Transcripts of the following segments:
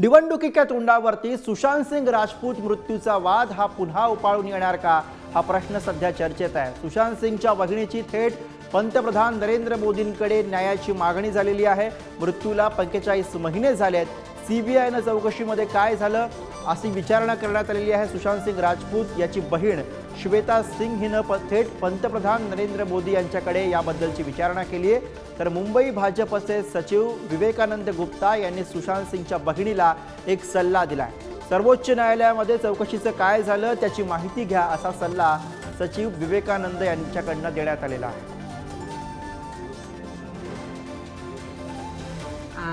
निवडणुकीच्या तोंडावरती सुशांत सिंग राजपूत मृत्यूचा वाद हा पुन्हा उपाळून येणार का? हा प्रश्न सध्या चर्चेत आहे. सुशांत सिंगच्या वहिनीची थेट पंतप्रधान नरेंद्र मोदींकडे न्यायाची मागणी झालेली आहे. मृत्यूला पंचेचाळीस महिने झाले आहेत सीबीआयनं चौकशीमध्ये काय झालं अशी विचारणा करण्यात आलेली आहे सुशांत सिंग राजपूत याची बहीण श्वेता सिंग हिनं प थेट पंतप्रधान नरेंद्र मोदी यांच्याकडे याबद्दलची विचारणा केली आहे. तर मुंबई भाजपचे सचिव विवेकानंद गुप्ता यांनी सुशांत सिंगच्या बहिणीला एक सल्ला दिलाय. सर्वोच्च न्यायालयामध्ये चौकशीचं काय झालं त्याची माहिती घ्या असा सल्ला सचिव विवेकानंद यांच्याकडनं देण्यात आलेला आहे.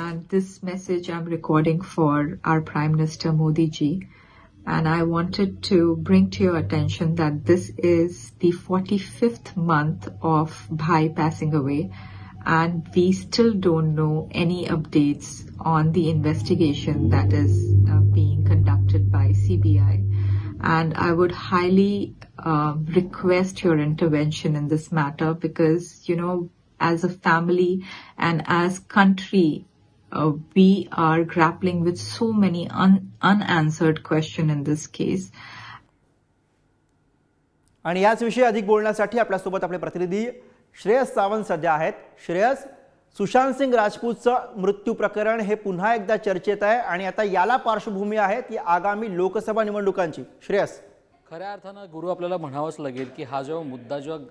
And this message I'm recording for our Prime Minister Modi ji. And I wanted to bring to your attention that this is the 45th month of Bhai passing away. And we still don't know any updates on the investigation that is uh, being conducted by CBI. And I would highly um, request your intervention in this matter because, you know, as a family and as country, uh, we are grappling with so many un- unanswered questions in this case. आणि याचविषयी अधिक बोलण्यासाठी आपल्यासोबत आपले प्रतिनिधी श्रेयस सावंत सध्या आहेत. श्रेयस सुशांत सिंग राजपूतचं मृत्यू प्रकरण हे पुन्हा एकदा चर्चेत आहे आणि आता याला पार्श्वभूमी आहे ती आगामी लोकसभा निवडणुकांची. श्रेयस. खऱ्या अर्थानं गुरु आपल्याला म्हणावंच लागेल की हा जेव्हा मुद्दा जेव्हा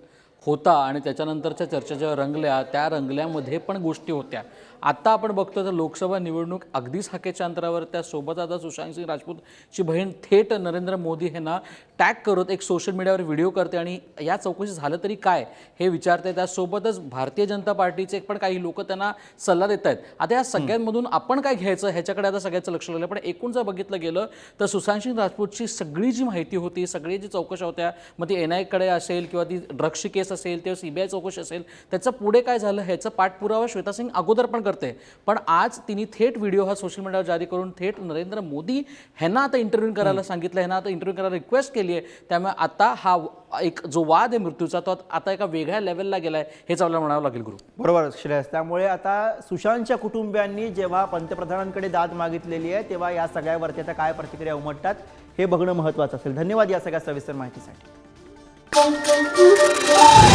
होता आणि त्याच्यानंतरच्या चर्चा जेव्हा रंगल्या त्या रंगल्यामध्ये पण गोष्टी होत्या. आता आपण बघतो तर लोकसभा निवडणूक अगदीच हाकेच्या अंतरावर त्यासोबत आता सुशांत सिंग राजपूतची बहीण थेट नरेंद्र मोदी यांना टॅग करत एक सोशल मीडियावर व्हिडिओ करते आणि या चौकशी झालं तरी काय हे विचारते. त्यासोबतच भारतीय जनता पार्टीचे पण काही लोक त्यांना सल्ला देत आहेत. आता या सगळ्यांमधून आपण काय घ्यायचं? ह्याच्याकडे आता सगळ्याचं लक्ष लागलं. पण एकूण जर बघितलं गेलं तर सुशांत सिंग राजपूतची सगळी जी माहिती होती सगळी जी चौकशा होत्या मग ती एन आयकडे असेल किंवा ती ड्रग्सची केस असेल किंवा सी बी आय चौकशी असेल त्याचं पुढे काय झालं ह्याचा पाठपुरावा श्वेता सिंग अगोदर पण करते. पण आज तिने थेट व्हिडिओ हा सोशल मीडियावर जारी करून थेट नरेंद्र मोदी ह्यांना आता इंटरव्ह्यू करायला सांगितलं ह्यांना आता इंटरव्ह्यू करायला रिक्वेस्ट केली आहे. त्यामुळे आता हा एक जो वाद आहे मृत्यूचा तो आता एका वेगळ्या लेवलला गेलाय हेच आपल्याला म्हणावं लागेल गुरु. बरोबर श्रेयस त्यामुळे आता सुशांतच्या कुटुंबियांनी जेव्हा पंतप्रधानांकडे दाद मागितलेली आहे तेव्हा या सगळ्यावरती आता काय प्रतिक्रिया उमटतात हे बघणं महत्त्वाचं असेल. धन्यवाद या सगळ्या सविस्तर माहितीसाठी. Bom, bom, bom, bom.